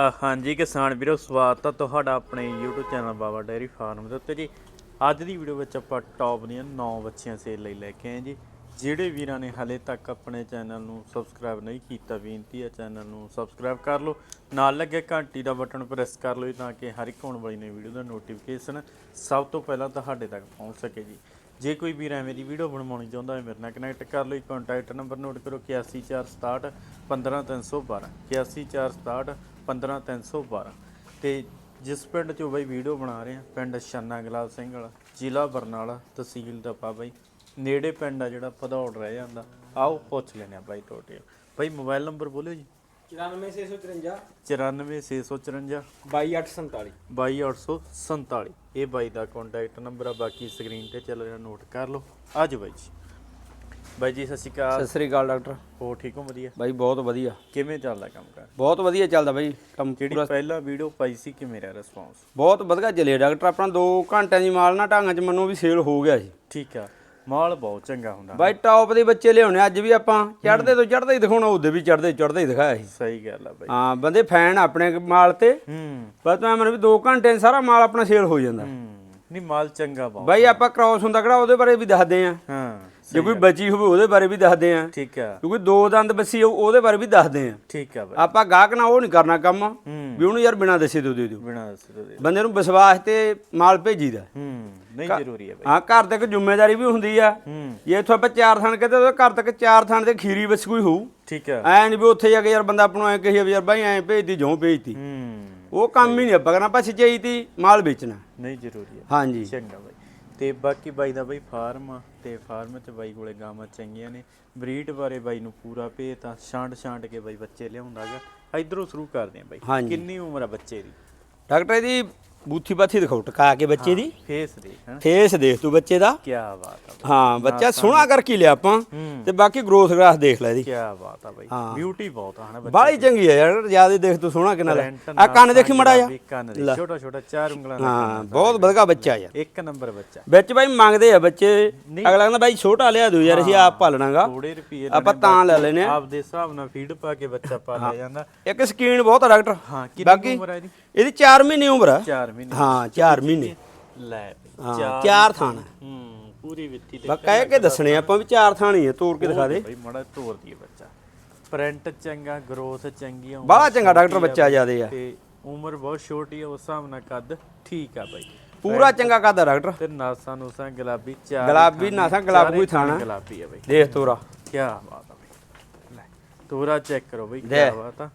ਹਾਂਜੀ ਕਿਸਾਨ ਵੀਰੋ, ਸਵਾਗਤ ਹੈ ਤੁਹਾਡਾ ਆਪਣੇ YouTube channel Baba dairy farm ਦੇ ਉੱਤੇ ਜੀ। ਅੱਜ ਦੀ ਵੀਡੀਓ ਵਿੱਚ ਆਪਾਂ ਟੌਪ ਦੀਆਂ 9 ਬੱਚੀਆਂ ਸੇਲ ਲਈ ਲੈ ਕੇ ਆਏ ਜੀ। ਜਿਹੜੇ ਵੀਰਾਂ ਨੇ ਹਾਲੇ ਤੱਕ ਆਪਣੇ ਚੈਨਲ ਨੂੰ ਸਬਸਕ੍ਰਾਈਬ ਨਹੀਂ ਕੀਤਾ, ਬੇਨਤੀ ਹੈ ਚੈਨਲ ਨੂੰ ਸਬਸਕ੍ਰਾਈਬ ਕਰ ਲਓ। ਨਾਲ ਲੱਗੇ ਘੰਟੀ ਦਾ ਬਟਨ ਪ੍ਰੈਸ ਕਰ ਲਓ ਜੀ, ਤਾਂ ਕਿ ਹਰ ਇੱਕ ਆਉਣ ਵਾਲੀ ਨਵੀਂ ਵੀਡੀਓ ਦਾ ਨੋਟੀਫਿਕੇਸ਼ਨ ਸਭ ਤੋਂ ਪਹਿਲਾਂ ਤੁਹਾਡੇ ਤੱਕ ਪਹੁੰਚ ਸਕੇ ਜੀ। ਜੇ ਕੋਈ ਵੀਰ ਐਵੇਂ ਦੀ ਵੀਡੀਓ ਬਣਵਾਉਣੀ ਚਾਹੁੰਦਾ ਹੈ ਮੇਰੇ ਨਾਲ ਕਨੈਕਟ ਕਰ ਲਈ ਕੰਟੈਕਟ ਨੰਬਰ ਨੋਟ ਕਰੋ 814661 15312 814661 15312 ਤੇ ਜਿਸ ਪਿੰਡ 'ਚੋਂ ਬਾਈ ਵੀਡੀਓ ਬਣਾ ਰਹੇ ਆ, ਪਿੰਡ ਸ਼ਾਨਾ ਗਲਾਬ ਸਿੰਘ ਵਾਲਾ, ਜ਼ਿਲ੍ਹਾ ਬਰਨਾਲਾ ਤਹਿਸੀਲ ਦਪਾ ਬਾਈ। ਨੇੜੇ ਪਿੰਡ ਆ ਜਿਹੜਾ, ਭਦੌੜ ਰਹਿ ਜਾਂਦਾ। ਆਓ ਪੁੱਛ ਲੈਨੇ ਆ ਬਾਈ ਟੋਟੇ ਬਾਈ ਮੋਬਾਈਲ ਨੰਬਰ ਬੋਲਿਓ ਜੀ। 94654 94654 22847 22847 ਇਹ ਬਾਈ ਦਾ ਕੰਟੈਕਟ ਨੰਬਰ ਆ ਬਾਕੀ ਸਕਰੀਨ ਤੇ ਚੱਲ ਰਿਹਾ ਨੋਟ ਕਰ ਲਓ। ਅੱਜ ਬਾਈ ਜੀ। ਬਾਈ ਜੀ ਸਤਿ ਸ਼੍ਰੀ ਅਕਾਲ। ਸਤਿ ਸ੍ਰੀ ਅਕਾਲ ਡਾਕਟਰ। ਹੋ ਠੀਕ ਹੋ ਵਧੀਆ? ਬਾਈ ਬਹੁਤ ਵਧੀਆ। ਕਿਵੇਂ ਚੱਲਦਾ ਕੰਮ ਕਰ? ਬਹੁਤ ਵਧੀਆ ਚੱਲਦਾ ਬਾਈ। ਕੰਮ ਜਿਹੜੀ ਪੂਰਾ ਪਹਿਲਾ ਵੀਡੀਓ ਪਾਈ ਸੀ ਕਿਵੇਂ ਰਿਹਾ ਰਿਸਪੌਂਸ ਬਹੁਤ ਵਧੀਆ ਚੱਲਿਆ ਡਾਕਟਰ। ਆਪਣਾ 2 ਘੰਟਿਆਂ ਦੀ ਮਾਲ ਨਾ ਢੰਗ ਚ ਮੰਨੋ ਵੀ ਸੇਲ ਹੋ ਗਿਆ ਸੀ ਠੀਕ ਆ। ਮਾਲ ਬਹੁਤ ਚੰਗਾ ਹੁੰਦਾ। ਬਾਈ ਟੌਪ ਦੇ ਬੱਚੇ ਲਿਆਉਣੇ ਅੱਜ ਵੀ ਆਪਾਂ। ਚੜਦੇ ਤੋਂ ਚੜਦੇ ਹੀ ਦਿਖਾਉਣਾ ਉਹਦੇ ਵੀ ਚੜਦੇ ਚੜਦੇ ਹੀ ਦਿਖਾਇਆ ਸੀ। ਸਹੀ ਗੱਲ ਆ ਬਾਈ। ਹਾਂ ਬੰਦੇ ਫੈਨ ਆਪਣੇ ਮਾਲ ਤੇ। ਹੂੰ। ਬਸ ਮੈਂ ਮਨ ਵੀ 2 ਘੰਟੇ 'ਚ ਸਾਰਾ ਮਾਲ ਆਪਣਾ ਸੇਲ ਹੋ ਜਾਂਦਾ। ਹੂੰ ਨਹੀਂ ਮਾਲ ਚੰਗਾ ਬਹੁਤ। ਬਾਈ ਆਪਾਂ ਕ੍ਰਾਸ ਹੁੰਦਾ ਕਿਹੜਾ ਉਹਦੇ ਬਾਰੇ ਵੀ ਦੱਸਦੇ ਆ। ਹਾਂ ਜੇ ਕੋਈ ਬਚੀ ਹੋਵੇ ਉਹਦੇ ਬਾਰੇ ਵੀ ਦੱਸਦੇ ਆ। ਠੀਕ ਆ। ਕਿਉਂਕਿ ਦੋ ਦੰਦ ਬੱਸੀ ਹੋਊ, ਉਹਦੇ ਬਾਰੇ ਵੀ ਦੱਸਦੇ ਆ। ਠੀਕ ਆ ਬਾਈ। ਆਪਾਂ ਗਾਹਕ ਨਾਲ ਉਹ ਨਹੀਂ ਕਰਨਾ ਕੰਮ ਹੂੰ। ਵੀ ਉਹਨੂੰ ਯਾਰ ਬਿਨਾਂ ਦੱਸੇ ਦੋ ਦੇ ਦਿਓ। ਬਿਨਾ ਦੱਸੇ ਦੇ ਬੰਦੇ ਨੂੰ ਵਿਸ਼ਵਾਸ ਤੇ ਮਾਲ ਭੇਜੀਦਾ। ਹੂੰ। ਨਹੀਂ ਜ਼ਰੂਰੀ ਹੈ ਬਾਈ। ਹਾਂ ਘਰ ਤੱਕ ਜ਼ਿੰਮੇਵਾਰੀ ਵੀ ਹੁੰਦੀ ਆ। ਹੂੰ। ਜੇ ਇੱਥੋਂ ਆਪਾਂ ਚਾਰ ਥਣ ਕਹਿੰਦੇ ਤਾਂ ਘਰ ਤੱਕ ਚਾਰ ਥਣ ਤੇ ਖੀਰੀ ਬਸ ਕੋਈ ਹੋਊ। ਠੀਕ ਆ। ਐਂ ਵੀ ਉੱਥੇ ਜਾ ਕੇ ਯਾਰ ਬੰਦਾ ਆਪਾਂ ਨੂੰ ਐਂ ਕਹੀ ਵੀ ਯਾਰ ਬਾਈ ਐਂ ਭੇਜਦੀ ਜੋਂ ਭੇਜਤੀ। ਹੂੰ। ਉਹ ਕੰਮ ਹੀ ਨਹੀਂ ਆਪਾਂ ਕਰਨਾ ਆਪਾਂ ਸੱਚਾਈ ਤੀ ਮਾਲ ਵੇਚਣਾ। ਨਹੀਂ ਜ਼ਰੂਰੀ ਹੈ। ਹਾਂਜੀ। ਚੰਗਾ ਬਾਈ। ਤੇ ਬਾਕੀ ਬਾਈ ਦਾ ਬਾਈ ਫਾਰਮ ਤੇ ਫਾਰਮ 'ਚ ਬਾਈ ਕੋਲੇ ਗਾਵਾਂ ਚੰਗੀਆਂ ਨੇ। ਬਰੀਡ ਬਾਰੇ ਬਾਈ ਨੂੰ ਪੂਰਾ ਭੇਤਾ ਛਾਂਟ ਛਾਂਟ ਕੇ ਬਾਈ ਬੱਚੇ ਲਿਆਉਂਦਾਗਾ ਇਧਰੋਂ ਸ਼ੁਰੂ ਕਰਦੇ ਆ ਬਾਈ। ਕਿੰਨੀ ਉਮਰ ਆ ਬੱਚੇ ਦੀ? ਡਾਕਟਰ ਇਹਦੀ ਬੂਥੀ ਬਾਥੀ ਦਿਖਾਓ ਟਕਾ ਕੇ ਬੱਚੇ ਦੀ। ਫੇਸ ਦੇ ਫੇਸ ਦੇਖ ਤੂੰ ਬੱਚੇ ਦਾ। ਕੀ ਬਾਤ ਆ ਹਾਂ ਬੱਚਾ ਸੋਹਣਾ ਕਰਕੇ ਲਿਆ ਆਪਾਂ ਤੇ ਬਾਕੀ ਗਰੋਥ ਗ੍ਰਾਸ ਦੇਖ ਲੈ ਇਹਦੀ। ਕੀ ਬਾਤ ਆ ਬਾਈ। ਬਿਊਟੀ ਬਹੁਤ ਆ ਹਨਾ ਬੱਚੇ ਬਾਹਲੀ ਚੰਗੀ ਆ ਯਾਰ ਜ਼ਿਆਦਾ ਦੇਖ ਤੂੰ ਸੋਹਣਾ ਕਿੰਨਾ ਆ ਕੰਨ ਦੇਖੀ ਮੜਾ ਜਾ ਵੀ ਕੰਨ ਦੇ ਛੋਟਾ ਛੋਟਾ ਚਾਰ ਉਂਗਲਾਂ ਦਾ ਹਾਂ ਬਹੁਤ ਵਧੀਆ ਬੱਚਾ ਯਾਰ। ਇੱਕ ਨੰਬਰ ਬੱਚਾ। ਵਿੱਚ ਬਾਈ ਮੰਗਦੇ ਆ ਬੱਚੇ। ਅਗਲਾ ਕਹਿੰਦਾ ਬਾਈ ਛੋਟਾ ਲਿਆ ਦਿਓ ਯਾਰ ਅਸੀਂ ਆਪ ਪਾਲਣਾਗਾ ਥੋੜੇ ਰੁਪਏ ਆਪਾਂ ਤਾਂ ਲੈ ਲੈਨੇ ਆ। ਆਪਦੇ ਹਿਸਾਬ ਨਾਲ ਫੀਡ ਪਾ ਕੇ ਬੱਚਾ ਪਾਲਿਆ ਜਾਂਦਾ। ਇੱਕ ਸਕੀਨ ਬਹੁਤ ਆ ਡਾਕਟਰ। ਹਾਂ ਕਿੰਨੀ ਉਮਰ ਆ ਇਹਦੀ? ਇਹਦੀ 4 ਮਹੀਨੇ ਉਮਰ ਆ। 4 ਮਹੀਨੇ। ਹਾਂ 4 ਮਹੀਨੇ। ਲੈ ਹਾਂ ਚਾਰ ਥਾਣ ਹੂੰ। ਪੂਰੀ ਵਿੱਤੀ ਤੇ ਬਾ ਕਹਿ ਕੇ ਦੱਸਣੇ ਆਪਾਂ ਵੀ ਚਾਰ ਥਾਣੀ ਆ ਤੋੜ ਕੇ ਦਿਖਾ ਦੇ। ਬਈ ਮੜਾ ਤੋਰ ਦੀ ਬੱਚਾ। ਪ੍ਰਿੰਟ ਚੰਗਾ ਗਰੋਥ ਚੰਗੀ ਆ ਬੜਾ ਚੰਗਾ ਡਾਕਟਰ ਬੱਚਾ ਜਿਆਦੇ ਆ। ਤੇ ਉਮਰ ਬਹੁਤ ਛੋਟੀ ਆ ਉਸ ਹਿਸਾਬ ਨਾਲ ਕੱਦ ਠੀਕ ਆ ਬਾਈ। ਪੂਰਾ ਚੰਗਾ ਕਰਦਾ ਡਾਕਟਰ ਤੇ ਨਾਸਾਂ ਨੂਸਾਂ ਗੁਲਾਬੀ ਚਾਰ ਗੁਲਾਬੀ ਨਾਸਾਂ, ਗੁਲਾਬੀ ਥਾਣਾ। ਗੁਲਾਬੀ ਆ ਬਾਈ। ਦੇਖ ਤੋਰਾ। ਕੀ ਬਾਤ ਆ ਬਈ। ਲੈ ਤੋਰਾ ਚੈੱਕ ਕਰੋ ਬਈ ਕੀ। ਬਾਤ ਆ।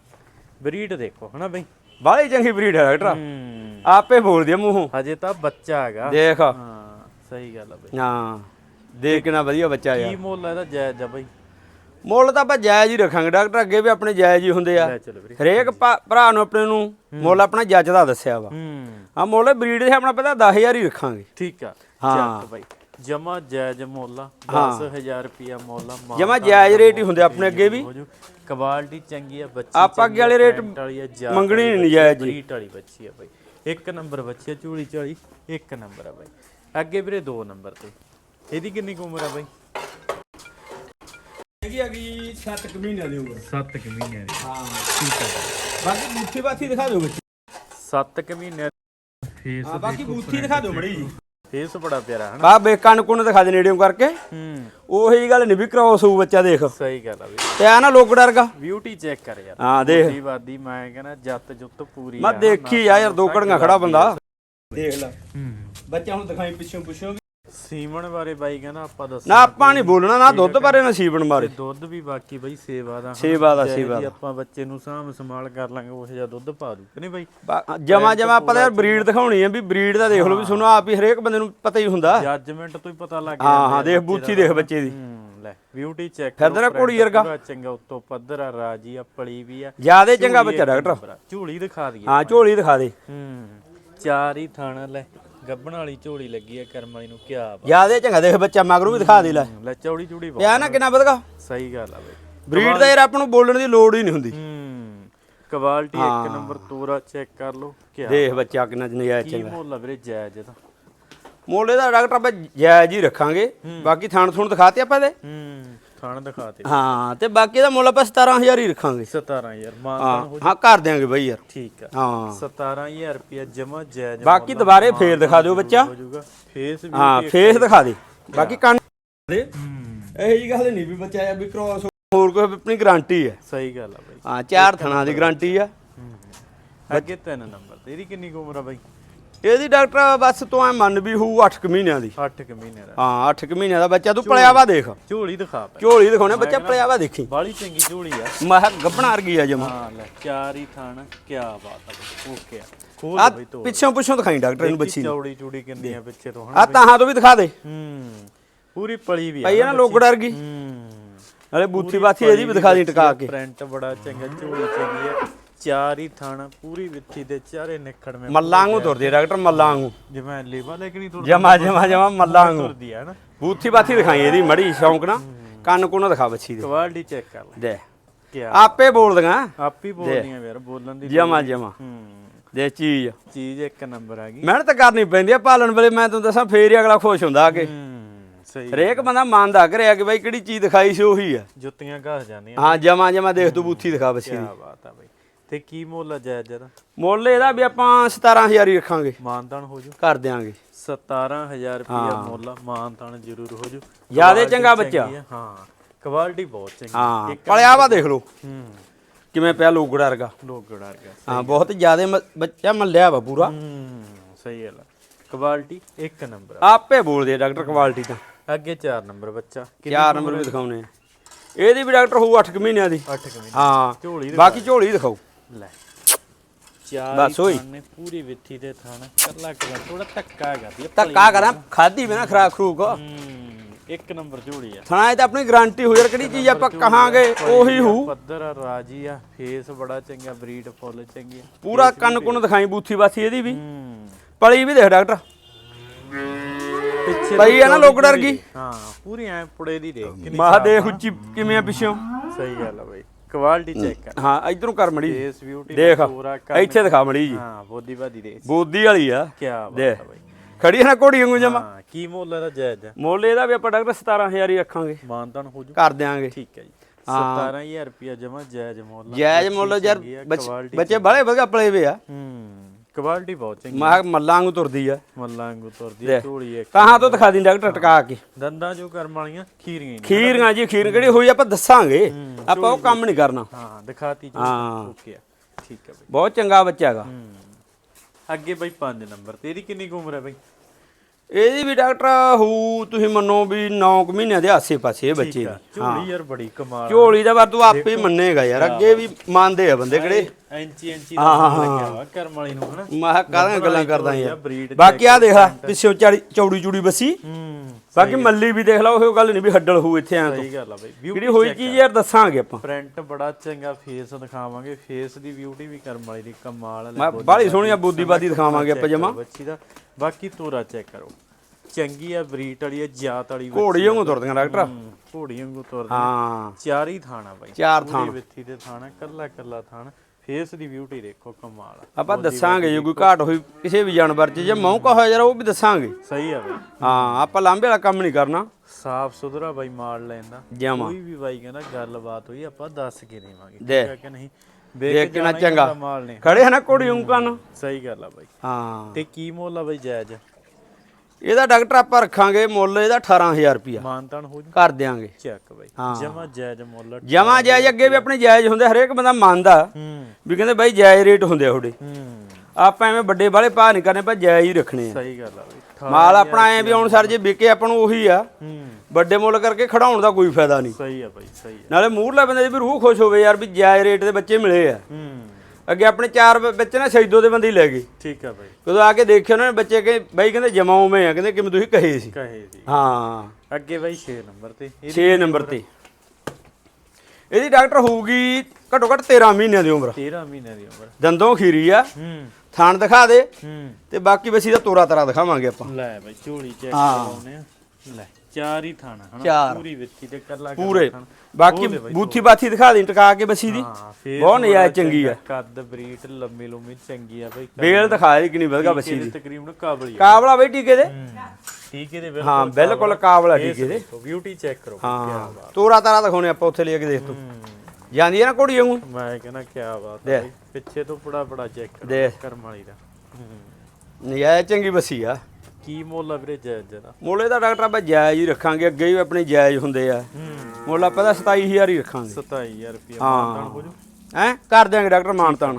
ਬਰੀਡ ਦੇਖੋ ਹਨਾ ਬਈ? ਬਾਹਲੀ ਚੰਗੀ ਬਰੀਡ ਆ ਡਾਕਟਰ। ਹੂੰ। ਆਪੇ ਬੋਲਦੀ ਆ ਮੂੰਹੋਂ। ਹਜੇ ਤਾਂ ਬੱਚਾ ਹੈਗਾ। ਦੇਖ। ਹਾਂ ਸਹੀ ਗੱਲ ਆ ਬਈ। ਹਾਂ ਦੇਖ ਕਿੰਨਾ ਵਧੀਆ ਬੱਚਾ ਕੀ ਯਾਰ ਮੁੱਲ ਆ ਇਹਦਾ ਜਾਇਜ਼ ਆ ਬਈ? ਮੁੱਲ ਤਾਂ ਆਪਾਂ ਜਾਇਜ਼ ਹੀ ਰੱਖਾਂਗੇ ਡਾਕਟਰ ਅੱਗੇ ਵੀ ਆਪਣੇ ਜਾਇਜ਼ ਹੀ ਹੁੰਦੇ ਆ। ਲੈ ਚਲੋ ਵੀਰੇ। ਹਰੇਕ ਭਾ- ਭਰਾ ਨੂੰ ਆਪਣੇ ਨੂੰ ਮੁੱਲ ਆਪਣਾ ਜੱਜ ਦਾ ਦੱਸਿਆ ਵਾ। ਹੂੰ। ਆ ਮੁੱਲ ਬਰੀਡ ਦੇ ਆਪਣਾ ਪਹਿਲਾਂ 10000 ਹੀ ਰੱਖਾਂਗੇ। ਠੀਕ ਆ। ਹਾਂ। ਚੱਕ ਬਾਈ। ਜਮਾ ਜਾਇਜ਼ ਮੁੱਲ ਆ। 10000 ਰੁਪਿਆ ਮੁੱਲ ਆ। ਮਾਲ ਜਮਾਂ ਜਾਇਜ਼ ਰੇਟ ਹੀ ਹੁੰਦੇ ਆਪਣੇ ਅੱਗੇ ਵੀ। ਕੁਆਲਿਟੀ ਚੰਗੀ ਆ ਬੱਚੀ ਆਪਾਂ ਅੱਗੇ ਵਾਲੇ ਰੇਟ ਮੰਗਣੀ ਨਹੀਂ ਜਾਇਜ਼ ਜੀ। ਬਰੀਟ ਵਾਲੀ ਬੱਚੀ ਆ ਬਾਈ। ਇੱਕ ਨੰਬਰ ਬੱਚੀ ਆ ਝੂਲੀ ਝਾਲੀ ਇੱਕ ਨੰਬਰ ਆ ਬਾਈ। ਅੱਗੇ ਵੀਰੇ ਦੋ ਨੰਬਰ ਤੇ। ਇਹਦੀ ਕਿੰਨੀ ਕੁ ਉਮਰ ਆ ਬਾਈ? ਹੈਗੀ ਹੈਗੀ 7 ਮਹੀਨਿਆਂ ਦੀ ਉਮਰ। 7 ਕੁ ਮਹੀਨਿਆਂ ਦੀ। ਹਾਂ। ਠੀਕ ਆ। ਬਾਕੀ ਬੂਥੀ ਬਾਥੀ ਦਿਖਾ ਦਿਓ ਬੱਚੀ। 7 ਕੁ ਮਹੀਨਿਆਂ ਫੇਸ ਹਾਂ ਬਾਕੀ ਬੂਥੀ ਦਿਖਾ ਦਿਓ ਮੜੀ ਜੀ ਫੇਸ ਬੜਾ ਪਿਆਰਾ ਹਨਾ? ਬੇ ਕੰਨ ਕੁੰਨ ਦਿਖਾ ਦੇ ਨੇੜਿਓਂ ਕਰਕੇ। ਹੂੰ। ਉਹੀ ਗੱਲ ਨਹੀਂ ਵੀ ਕ੍ਰਾਸ ਹੋਊ ਬੱਚਾ ਦੇਖ। ਸਹੀ ਗੱਲ ਆ ਬਈ ਤੇ ਆ ਨਾ ਲੋਕ ਡਰਗਾ ਬਿਊਟੀ ਚੈੱਕ ਕਰ ਯਾਰ। ਹਾਂ ਦੇਖ। ਦੀ ਵਾਦੀ ਮੈਂ ਕਹਿੰਦਾ ਜੱਤ ਜੁੱਤ ਪੂਰੀ ਮੈਂ ਆ, ਦੇਖੀ ਆ ਯਾਰ ਦੋ ਘੜੀਆਂ ਖੜਾ ਬੰਦਾ। ਦੇਖ ਲੈ। ਹੂੰ। ਬੱਚਾ ਹੁਣ ਦਿਖਾਈ ਪਿੱਛੋਂ ਪੁੱਛੋ ਸੀਮਣ ਬਾਰੇ ਬਾਈ ਕਹਿੰਦਾ ਆਪਾਂ ਦੱਸ ਨਾ ਆਪਾਂ ਨਹੀਂ ਬੋਲਣਾ ਨਾ ਦੁੱਧ ਬਾਰੇ ਨਸੀਬਣ ਤੇ ਬਾਰੇ। ਦੁੱਧ ਵੀ ਬਾਕੀ ਬਾਈ ਸੇਵਾ ਦਾ। ਸੇਵਾ ਦਾ, ਸੇਵਾ ਦਾ। ਆਪਾਂ ਬੱਚੇ ਨੂੰ ਸਾਂਭ ਸੰਭਾਲ ਕਰ ਲਾਂਗੇ ਉਹ ਜਿਹਾ ਦੁੱਧ ਪਾ ਦੂ ਕਿ ਨਹੀਂ ਬਾਈ? ਜਮਾ ਜਮਾ ਆਪਾਂ ਯਾਰ ਬਰੀਡ ਦਿਖਾਉਣੀ ਆ ਵੀ ਬਰੀਡ ਦਾ ਦੇਖ ਲਓ ਵੀ ਤੁਹਾਨੂੰ ਆਪ ਹੀ ਹਰੇਕ ਬੰਦੇ ਨੂੰ ਪਤਾ ਹੀ ਹੁੰਦਾ। ਜੱਜਮੈਂਟ ਤੋਂ ਹੀ ਪਤਾ ਲੱਗ ਹਾਂ ਜਾਂਦਾ ਹਾਂ ਦੇਖ ਬੂਥੀ ਦੇਖ ਬੱਚੇ ਦੀ। ਹੂੰ ਲੈ ਬਿਊਟੀ ਚੈੱਕ ਫਿਰਦਾ ਨਾ ਘੋੜੀ ਵਰਗਾ। ਚੰਗਾ ਉੱਤੋਂ ਪੱਧਰ ਆ ਰਾਜੀ ਆ ਪਲੀ ਵੀ ਆ। ਜਿਆਦੇ ਚੰਗਾ ਬੱਚਾ ਡਾਕਟਰ। ਝੂਲੀ ਦਿਖਾ ਦਈਏ ਹਾਂ ਝੋਲੀ ਦਿਖਾ ਦੇ। ਹੂੰ ਚਾਰ ਹੀ ਥਾਣਾ ਲੈ। ਗੱਬਣ ਵਾਲੀ ਝੋਲੀ ਲੱਗੀ ਆ ਕਰਮ ਵਾਲੀ ਨੂੰ ਕਿਆ ਬਾਤ। ਜਿਆਦੇ ਚੰਗਾ ਦੇਖ ਬੱਚਾ ਮਗਰੋਂ ਵੀ ਦਿਖਾ ਦੇ ਲੈ। ਲੈ ਚੌੜੀ ਚੂੜੀ ਬਹੁਤ ਪਿਆ ਨਾ ਕਿੰਨਾ ਵਧਗਾ? ਸਹੀ ਗੱਲ ਆ ਬਈ। ਬਰੀਡ ਦਾ ਯਾਰ ਆਪਾਂ ਨੂੰ ਬੋਲਣ ਦੀ ਲੋੜ ਹੀ ਨਹੀਂ ਹੁੰਦੀ। ਹੂੰ ਕੁਆਲਿਟੀ ਇੱਕ ਨੰਬਰ ਤੋਰਾ ਚੈੱਕ ਕਰ ਲਓ ਕਿਆ ਦੇਖ ਬੱਚਾ ਕਿੰਨਾ ਨਜਾਇਜ਼ ਕੀ ਚੰਗਾ। ਮੁੱਲ ਆ ਵੀਰੇ ਜਾਇਜ਼ ਇਹਦਾ ਮੋਲੇ ਦਾ ਡਾਕਟਰ ਆਪਾਂ ਜਾਇਜ਼ ਹੀ ਰੱਖਾਂਗੇ। ਬਾਕੀ ਥਣ ਥੁਣ ਦਿਖਾਤੇ ਆਪਾਂ ਇਹਦੇ? ਹੂੰ। ਥਣ ਦਿਖਾ ਦੇ ਹਾਂ ਤੇ ਬਾਕੀ ਦਾ ਮੁੱਲ ਆਪਾਂ 17000 ਹੀ ਰੱਖਾਂਗੇ। 17000 ਮਾਨ ਹਾਂ ਕਰ ਦਿਆਂਗੇ ਬਾਈ ਯਾਰ। ਠੀਕ ਆ। ਹਾਂ। 17000 ਰੁਪਿਆ ਜਮਾ ਜਾਇਜ਼ ਬਾਕੀ ਦੁਬਾਰੇ ਫੇਰ ਦਿਖਾ ਦਿਓ ਬੱਚਾ। ਹੋ ਜਾਊਗਾ ਫੇਸ ਵੀ ਹਾਂ ਫੇਸ ਦਿਖਾ ਦੇ। ਬਾਕੀ ਕੰਨ ਦੇ ਇਹ ਜੀ ਗੱਲ ਨਹੀਂ ਵੀ ਬੱਚਾ ਆ ਵੀ ਕ੍ਰੋਸ ਹੋਰ ਕੋਈ ਆਪਣੀ ਗਾਰੰਟੀ ਹੈ ਸਹੀ ਗੱਲ ਆ ਬਾਈ। ਹਾਂ ਚਾਰ ਥਣਾ ਦੀ ਗਾਰੰਟੀ ਆ। ਅੱਗੇ ਤਿੰਨ ਨੰਬਰ ਤੇ ਇਹਦੀ ਕਿੰਨੀ ਉਮਰ ਆ ਬਾਈ? ਇਹਦੀ ਡਾਕਟਰ ਬਸ ਤੂੰ ਐ ਮੰਨ ਵੀ ਹੋਊ 8 ਕੁ ਮਹੀਨਿਆਂ ਦੀ। 8 ਕੁ ਮਹੀਨੇ ਦਾ। ਹਾਂ 8 ਕੁ ਮਹੀਨਿਆਂ ਦਾ ਬੱਚਾ ਤੂੰ ਪਲਿਆ ਵਾ ਦੇਖ। ਝੋਲੀ ਦਿਖਾ ਝੋਲੀ ਦਿਖਾਉਣੇ ਬੱਚਾ ਪਲਿਆ ਵਾ ਦੇਖੀ। ਬਾਲੀ ਚੰਗੀ ਝੋਲੀ ਆ। ਮੈਂ ਕਿਹਾ ਗੱਭਣਾ ਵਰਗੀ ਆ ਜਮਾ। ਹਾਂ ਲੈ ਚਾਰ ਹੀ ਥਣ ਕੀ ਬਾਤ ਆ ਓਕੇ ਆ। ਖੋਲ ਆ ਦੇ ਬਾਈ ਤੋ ਪਿੱਛੋਂ ਪਿੱਛੋਂ ਦਿਖਾਈ ਡਾਕਟਰ ਨੂੰ ਬੱਚੀ। ਚੌੜੀ ਚੂੜੀ ਕਿੰਨੀ ਆ ਪਿੱਛੇ ਤੋਂ ਆ ਹਨਾ ਤਾਹਾਂ ਤੋਂ ਵੀ ਦਿਖਾ ਦੇ। ਹੂੰ ਪੂਰੀ ਪਲੀ ਵੀ ਆ ਪਈ ਆ ਨਾ ਲੋਗੜ ਵਰਗੀ। ਹੂੰ। ਨਾਲੇ ਬੂਥੀ ਬਾਥੀ ਇਹਦੀ ਵੀ ਦਿਖਾ ਦੀ ਟਿਕਾ ਕੇ। ਪ੍ਰਿੰਟ ਬੜਾ ਚੰਗਾ ਝੋਲੀ ਚੰਗੀ ਆ। ਚਾਰ ਹੀ ਥਣ ਪੂਰੀ ਵਿੱਥੀ ਦੇ ਚਾਰੇ ਨਿਖੜ ਮੇ ਮੱਲਾਂ ਵਾਂਗੂ ਤੁਰਦੀ ਆ ਡਾਕਟਰ ਮੱਲਾਂ ਵਾਂਗੂ ਜਿਵੇਂ ਲੇਵਾ ਲੈ ਕੇ ਨਹੀਂ ਤੁਰਦੀ ਜਮਾ ਜਮਾ ਜਮਾ ਮੱਲਾਂ ਵਾਂਗੂ ਤੁਰਦੀ ਆ ਨਾ। ਬੂਥੀ ਬਾਥੀ ਦਿਖਾਈ ਇਹਦੀ ਮੜੀ ਸ਼ੌਂਕ ਨਾ। ਕੰਨ ਕੁੰਨ ਦਿਖਾ ਬੱਚੀ ਦੇ। ਕੁਆਲਿਟੀ ਚੈੱਕ ਕਰ ਲੈ। ਦੇ। ਕੀ ਆਪੇ ਬੋਲਦੀਆਂ। ਆਪ ਹੀ ਬੋਲਦੀਆਂ ਯਾਰ ਬੋਲਣ ਦੀ ਜਮਾ ਜਮਾ। ਹੂੰ। ਦੇ ਚੀਜ਼। ਚੀਜ਼ ਇੱਕ ਨੰਬਰ ਆ ਗਈ। ਮਿਹਨਤ ਕਰਨੀ ਪੈਂਦੀ ਆ ਪਾਲਣ ਵੇਲੇ ਮੈਂ ਤੁਹਾਨੂੰ ਦੱਸਾਂ ਫੇਰ ਹੀ ਅਗਲਾ ਖੁਸ਼ ਹੁੰਦਾ ਆ ਕੇ। ਹੂੰ ਸਹੀ ਹਰੇਕ ਬੰਦਾ ਮੰਨਦਾ ਕਰਿਆ ਕਿ ਬਾਈ ਕਿਹੜੀ ਚੀਜ਼ ਦਿਖਾਈ ਸੀ ਉਹੀ ਆ। ਜੁੱਤੀਆਂ ਘਸ ਜਾਂਦੀਆਂ ਹਾਂ ਜਮਾ ਜਮਾ ਦੇਖ ਤੂੰ ਬੂਥੀ ਦਿਖਾ ਬੱਚੀ ਕੀ ਦੀ। ਬਾਤ ਆ ਬਈ। ਤੇ ਕੀ ਮੁੱਲ ਆ ਜਾਇਜ਼ ਜਰਾ ਮੁੱਲ ਇਹਦਾ ਵੀ ਆਪਾਂ 17000 ਹੀ ਰੱਖਾਂਗੇ। ਮਾਨਤਾਨ ਹੋ ਜੂ? ਕਰ ਦਿਆਂਗੇ। 17000 ਰੁਪਇਆ ਮੁੱਲ ਆ, ਮਾਨਤਾਨ ਜ਼ਰੂਰ ਹੋ ਜੂ। ਜ਼ਿਆਦੇ ਚੰਗਾ ਬੱਚਾ। ਹਾਂ। ਕੁਆਲਿਟੀ ਬਹੁਤ ਚੰਗੀ ਹਾਂ ਪਲਿਆ ਵਾ ਦੇਖ ਲਓ। ਹੂੰ। ਕਿਵੇਂ ਪਿਆ ਲੋਗੜਾ ਵਰਗਾ। ਲੋਕ ਗੜਾ ਗਿਆ ਹਾਂ ਬਹੁਤ ਜ਼ਿਆਦੇ ਬੱਚਾ ਮੱਲਿਆ ਵਾ ਪੂਰਾ। ਹੂੰ ਸਹੀ ਗੱਲ ਕੁਆਲਿਟੀ ਇੱਕ ਨੰਬਰ ਆਪੇ ਬੋਲਦੇ ਆ ਡਾਕਟਰ ਕੁਆਲਿਟੀ ਤਾਂ। ਅੱਗੇ 4 ਨੰਬਰ ਬੱਚਾ। ਚਾਰ ਨੰਬਰ ਵੀ ਦਿਖਾਉਣੇ ਆ। ਇਹਦੀ ਵੀ ਡਾਕਟਰ ਹੋਊ 8 ਮਹੀਨਿਆਂ ਦੀ। 8 ਕਮੀ ਹਾਂ ਬਾਕੀ ਝੋਲੀ ਦਿਖਾਓ। ਲੈ। ਚਾਰ ਬਸ ਹੋਈ। ਨੇ ਪੂਰੀ ਵਿੱਥੀ ਦੇ ਥਾਣਾ। ਕੱਲਾ ਕੱਲਾ ਥੋੜਾ ਧੱਕਾ ਕਰਦੀ ਆ ਧੱਕਾ ਕਰਾਂ ਖਾਦੀ ਵੀ ਨਾ ਖਰਾਕ ਹੂੰ ਇੱਕ ਨੰਬਰ ਝੋਲੀ ਆ। ਥਣਾ ਇਹ ਤਾਂ ਆਪਣੀ ਗਾਰੰਟੀ ਹੋ ਯਾਰ ਕਿਹੜੀ ਚੀਜ਼ ਆਪਾਂ ਕਹਾਂਗੇ ਉਹੀ ਹੋਊ। ਪੱਧਰ ਆ ਰਾਜੀ ਆ ਫੇਸ ਬੜਾ ਚੰਗਾ ਬਰੀਡ ਫੁੱਲ ਚੰਗੀ ਆ। ਪੂਰਾ ਕੰਨ ਕੁੰਨ ਦਿਖਾਈ ਬੂਥੀ ਬਾਥੀ ਇਹਦੀ ਵੀ। ਹੂੰ। ਪਲੀ ਵੀ ਦੇਖ ਡਾਕਟਰ। ਪਿੱਛੇ ਪਈ ਆ ਨਾ ਚੌੜੀ ਲੋਕੜ ਵਰਗੀ? ਹਾਂ ਪੂਰੀ ਐ ਪੁੜੇ ਦੀ ਦੇਖ ਕਿੰਨੀ ਮਾਹ ਦੇਖ ਉੱਚੀ ਕਿਵੇਂ ਆ ਪਿੱਛੋਂ। ਸਹੀ ਗੱਲ ਆ ਬਾਈ। ਕੁਆਲਿਟੀ ਚੈੱਕ ਕਰ। ਹਾਂ ਇਧਰੋਂ ਕਰ ਮੜੀ ਫੇਸ ਬਿਊਟੀ ਦੇਖ ਪੂਰਾ ਇੱਥੇ ਦਿਖਾ ਮੜੀ ਜੀ। ਹਾਂ ਬੋਦੀ ਬਾਦੀ ਦੇ ਬੋਦੀ ਵਾਲੀ ਆ। ਕੀ ਬਾਤ ਆ ਬਾਈ। ਖੜੀ ਆ ਨਾ ਘੋੜੀ ਵਾਂਗੂ ਜਮਾ। ਹਾਂ ਕੀ ਮੁੱਲ ਇਹਦਾ ਜਾਇਜ਼ ਆ? ਮੁੱਲ ਇਹਦਾ ਵੀ ਆਪਾਂ ਡਾਕਟਰ 17000 ਹੀ ਰੱਖਾਂਗੇ। ਮਾਨਤਾਨ ਹੋ ਜੂ। ਕਰ ਦਿਆਂਗੇ। ਠੀਕ ਹੈ। ਜੀ 17000 ਰੁਪਿਆ ਜਮਾ ਜਾਇਜ਼ ਮੁੱਲ। ਜਾਇਜ਼ ਮੁੱਲ ਯਾਰ ਬੱਚ- ਬਾਲੇ ਵਧੀਆ ਪਲੇ ਵੇ ਆ। ਹੂੰ। ਕੁਆਲਿਟੀ ਬਹੁਤ ਚੰਗੀ ਮਾਹ ਮੱਲਾਂ ਵਾਂਗੂ ਤੁਰਦੀ ਆ। ਮੱਲਾਂ ਵਾਂਗੂ ਤੁਰਦੀ। ਆ, ਝੋਲੀ ਇੱਕ। ਕਹਾਂ ਤੋਂ ਦਿਖਾ ਦੀ ਡਾਕਟਰ ਟਕਾ ਕੇ। ਦੰਦਾਂ ਜੋ ਕਰਮ ਵਾਲੀਆਂ ਖੀਰੀਆਂ ਹੀ ਨੇ। ਖੀਰੀਆਂ ਜੀ ਖੀਰ ਕਿਹੜੀ ਹੋਈ ਆਪਾਂ ਦੱਸਾਂਗੇ। ਆਪਾਂ ਉਹ ਕੰਮ ਨਹੀਂ ਕਰਨਾ। ਹਾਂ ਦਿਖਾਤੀ ਜੋ ਹਾਂ। ਓਕੇ ਆ। ਠੀਕ ਹੈ ਬਈ। ਬਹੁਤ ਚੰਗਾ ਬੱਚਾ ਹੈਗਾ। ਹੂੰ। ਅੱਗੇ ਬਈ 5 ਨੰਬਰ। ਤੇ ਇਹਦੀ ਕਿੰਨੀ ਕੁ ਉਮਰ ਹੈ ਬਈ? ਇਹਦੀ ਵੀ ਡਾਕਟਰ ਹੂ ਤੁਸੀਂ ਮੰਨੋ ਵੀ 9 ਮਹੀਨਿਆਂ ਦੇ ਆਸੇ ਪਾਸੇ ਇਹ ਬੱਚੇ ਦੀ ਝੋਲੀ ਯਾਰ ਬੜੀ ਕਮਾਲ ਝੋਲੀ ਦਾ ਤੂੰ ਆਪੇ ਹੀ ਮੰਨੇਗਾ ਯਾਰ ਅੱਗੇ ਵੀ ਮੰਨਦੇ ਆ ਬੰਦੇ ਕਿਹੜੇ? ਐਂਚੀ ਐਂਚੀ ਦਾ ਲੱਗਿਆ ਵਾ ਕਰਮ ਵਾਲੀ ਨੂੰ ਹਨਾ? ਮੈਂ ਕਾਹਦੀਆਂ ਗੱਲਾਂ ਕਰਦਾ ਯਾਰ। ਬਾਕੀ ਆ ਦੇਖ ਲੈ ਪਿੱਛੋਂ ਚਾੜੀ ਚੌੜੀ ਚੂੜੀ ਬੱਸੀ। ਹੂੰ ਬਾਕੀ ਮੱਲੀ ਵੀ ਦੇਖ ਲਾ ਉਹ ਗੱਲ ਨਹੀਂ ਵੀ ਹੱਡਲ ਹੋਊ ਇੱਥੇ ਆਂ ਤੋਂ। ਸਹੀ ਗੱਲ ਆ ਬਈ ਜਿਹੜੀ ਬਿਊਟੀ ਹੋਈ ਚੀਜ਼ ਯਾਰ ਦੱਸਾਂਗੇ ਆਪਾਂ। ਪ੍ਰਿੰਟ ਬੜਾ ਚੰਗਾ ਫੇਸ ਦਿਖਾਵਾਂਗੇ ਫੇਸ ਦੀ ਬਿਊਟੀ ਵੀ ਕਰਮ ਵਾਲੀ ਦੀ ਕਮਾਲ ਹੈ ਬਾਹਲੀ ਸੋਹਣੀ ਆ ਬੋਦੀ ਬਾਦੀ ਦਿਖਾਵਾਂਗੇ ਆਪਾਂ ਜਮਾ। ਬੱਚੀ ਦਾ। ਬਾਕੀ ਤੋਰਾ ਚੈੱਕ ਕਰੋ। ਚੰਗੀ ਆ ਬਰੀਟ ਵਾਲੀ ਆ ਜਾਤ ਵਾਲੀ ਘੋੜੀ ਵਾਂਗੂ ਤੁਰਦੀਆਂ ਡਾਕਟਰ? ਘੋੜੀ ਵਾਂਗੂ ਤੁਰਦੀ ਹਾਂ। ਚਾਰ ਹੀ ਥਾਣਾ ਬਾਈ। ਚਾਰ ਥਾਣ। ਵਿੱਥੀ ਦੇ ਥਾਣਾ ਕੱਲਾ ਕੱਲਾ ਥਾਣ। ਫੇਸ ਦੀ ਬਿਊਟੀ ਦੇਖੋ ਕਮਾਲ। ਆਪਾਂ ਦੱਸਾਂਗੇ ਜੇ ਕੋਈ ਘਾਟ ਹੋਈ ਕਿਸੇ ਵੀ ਜਾਨਵਰ 'ਚ ਜੇ ਮੌਕਾ ਹੋਇਆ ਯਾਰ ਉਹ ਵੀ ਦੱਸਾਂਗੇ। ਸਹੀ ਆ ਬਾਈ। ਹਾਂ ਆਪਾਂ ਲਾਂਬੇ ਵਾਲਾ ਕੰਮ ਨਹੀਂ ਕਰਨਾ। ਸਾਫ਼ ਸੁਥਰਾ ਬਾਈ ਮਾਲ ਲੈਂਦਾ। ਕੋਈ ਵੀ ਬਾਈ ਕਹਿੰਦਾ ਗੱਲਬਾਤ ਹੋਈ ਆਪਾਂ ਦੱਸ ਕੇ ਦੇਵਾਂਗੇ। ਠੀਕ ਕਿ ਨਹੀਂ? ਦੇਖ ਨਾ ਚੰਗਾ। ਮਾਲ ਨੇ ਖੜੇ ਹਨਾ ਘੋੜੀ ਵਾਂਗੂ ਕੰਨ। ਸਹੀ ਗੱਲ ਆ ਬਾਈ। ਹਾਂ। ਤੇ ਕੀ ਮੁੱਲ ਆ ਬਾਈ ਜਾਇਜ਼? ਇਹਦਾ ਡਾਕਟਰ ਆਪਾਂ ਰੱਖਾਂਗੇ ਮੁੱਲ ਇਹਦਾ 18000 ਰੁਪਿਆ ਮਾਨਤਾਨ ਹੋ ਜੂ? ਕਰ ਦਿਆਂਗੇ। ਚੱਕ ਬਾਈ। ਜਮਾ ਜਾਇਜ਼ ਮੁੱਲ ਜਮਾ ਜਾਇਜ਼ ਅੱਗੇ ਵੀ ਆਪਣੇ ਜਾਇਜ਼ ਹੁੰਦੇ ਹਰੇਕ ਬੰਦਾ ਮੰਨਦਾ। ਵੀ ਕਹਿੰਦੇ ਬਾਈ ਜਾਇਜ਼ ਰੇਟ ਹੁੰਦੇ ਆ ਆਪਾਂ ਐਵੇਂ ਵੱਡੇ ਵਾਲੇ ਭਾਅ ਨਹੀਂ ਕਰਨੇ ਪਰ ਜਾਇਜ਼ ਹੀ ਰੱਖਣੇ ਆ। ਸਹੀ ਗੱਲ ਆ ਬਾਈ ਮਾਲ ਆਪਣਾ ਐ ਵੀ ਹੁਣ ਸਰ ਜੇ ਵਿਕੇ ਆਪਾਂ ਨੂੰ ਉਹੀ ਆ। ਹੂੰ। ਵੱਡੇ ਮੁੱਲ ਕਰਕੇ ਖੜਾਉਣ ਦਾ ਕੋਈ ਫਾਇਦਾ ਨਹੀਂ। ਸਹੀ ਆ ਬਾਈ ਸਹੀ ਆ। ਨਾਲੇ ਮੂਹਰਲੇ ਬੰਦੇ ਦੀ ਵੀ ਰੂਹ ਖੁਸ਼ ਹੋਵੇ ਯਾਰ ਵੀ ਜਾਇਜ਼ ਰੇਟ ਦੇ ਬੱਚੇ ਮਿਲੇ ਆ। ਹੂੰ। ਅੱਗੇ ਆਪਣੇ ਚਾਰ ਬੱਚੇ ਨਾ ਸ਼ਹੀਦੋ ਦੇ ਬੰਦੇ ਹੀ ਲੈ ਗਏ। ਠੀਕ ਆ ਬਾਈ। ਜਦੋਂ ਆ ਕੇ ਦੇਖਿਆ ਉਹਨਾਂ ਨੇ ਬੱਚੇ ਕਿ ਬਾਈ ਕਹਿੰਦੇ ਜਮਾ ਉਵੇਂ ਆ ਕਹਿੰਦੇ ਕਿਵੇਂ ਤੁਸੀਂ ਕਹੇ ਸੀ। ਕਹੇ ਹਾਂ। ਅੱਗੇ ਬਾਈ 6 ਨੰਬਰ ਤੇ। ਇਹਦੀ 6 ਨੰਬਰ ਤੇ। ਇਹਦੀ ਡਾਕਟਰ ਹੋਊਗੀ ਘੱਟੋ ਘੱਟ 13 ਮਹੀਨਿਆਂ ਦੀ ਉਮਰ 13 ਮਹੀਨੇ ਦੀ ਉਮਰ। ਦੰਦੋਂ ਖੀਰੀ ਆ। ਹੂੰ। ਥਾਣ ਦਿਖਾ ਦੇ ਹੂੰ। ਤੇ ਬਾਕੀ ਬਸੀ ਦਾ ਤੋਰਾ ਤਰਾ ਦਿਖਾਵਾਂਗੇ ਆਪਾਂ। ਲੈ ਬਾਈ ਝੋਲੀ ਚੈੱਕ ਹਾਂ। ਕਰਾਉਨੇ ਆ। ਲੈ ਚਾਰ ਹੀ ਥਾਣਾ ਹਨਾ? ਚਾਰ। ਪੂਰੀ ਵਿੱਥੀ ਤੇ ਕੱਲਾ ਕੱਲਾ ਪੂਰੇ। ਥਾਣਾ। ਬਾਕੀ ਬਾਈ ਬੂਥੀ ਬਾਥੀ ਦਿਖਾ ਦੇ ਟਕਾ ਕੇ ਬਸੀ ਦੀ। ਹਾਂ ਫੇਰ ਬਹੁਤ ਨਜਾਇਜ਼ ਚੰਗੀ ਆ। ਕੱਦ ਬਰੀਟ ਲੰਮੀ ਲੰਮੀ ਚੰਗੀ ਆ ਬਾਈ ਬੇਲ ਦਿਖਾ ਦੇ ਕਿੰਨੀ ਵਧਗਾ ਬਸੀ ਇਹਦੇ ਦੀ। ਤਕਰੀਬਨ ਕਾਬਲੀ ਆ। ਕਾਬਲਾ ਬਈ ਟੀਕੇ ਦੇ? ਹੂੰ। ਟੀਕੇ ਦੇ ਹਾਂ ਬਿਲਕੁਲ ਕਾਬਲ ਟੀਕੇ ਦੇ। ਬਿਊਟੀ ਚੈੱਕ ਕਰੋ ਹਾਂ ਤੋਰਾ ਤਾਰਾ ਦਿਖਾਉਣੇ ਆਪਾਂ ਉੱਥੇ ਲੈ ਕੇ ਦੇਖ ਤੂੰ। ਜਾਂਦੀ ਹੈ ਨਾ ਘੋੜੀ ਵਾਂਗੂ ਮੈਂ ਕਹਿੰਦਾ ਕੀ ਬਾਤ ਦੇ। ਹੈ। ਪਿੱਛੇ ਤੋਂ ਬੜਾ ਬੜਾ ਚੈੱਕ ਕਰੋ ਦੇ। ਕਰਮ ਵਾਲੀ ਦਾ ਹੂੰ। ਨਜਾਇਜ਼ ਚੰਗੀ ਬੱਸੀ ਆ ਕੀ ਮੁੱਲ ਆ ਵੀਰੇ ਜਾਇਜ਼ ਜਰਾ ਮੋਲੇ ਦਾ ਡਾਕਟਰ ਆਪਾਂ ਜਾਇਜ਼ ਹੀ ਰੱਖਾਂਗੇ ਅੱਗੇ ਵੀ ਆਪਣੇ ਜਾਇਜ਼ ਹੁੰਦੇ ਆ ਮੁੱਲ ਆਪਾਂ ਤਾਂ 27000 ਹੀ ਰੱਖਾਂਗੇ 27000 ਰੁਪਏ ਹਾਂ। ਮਾਨਦਾਨ ਹੋ ਜੂ ਹੈ ਕਰ ਦਿਆਂਗੇ ਡਾਕਟਰ ਮਾਨਤਾਨ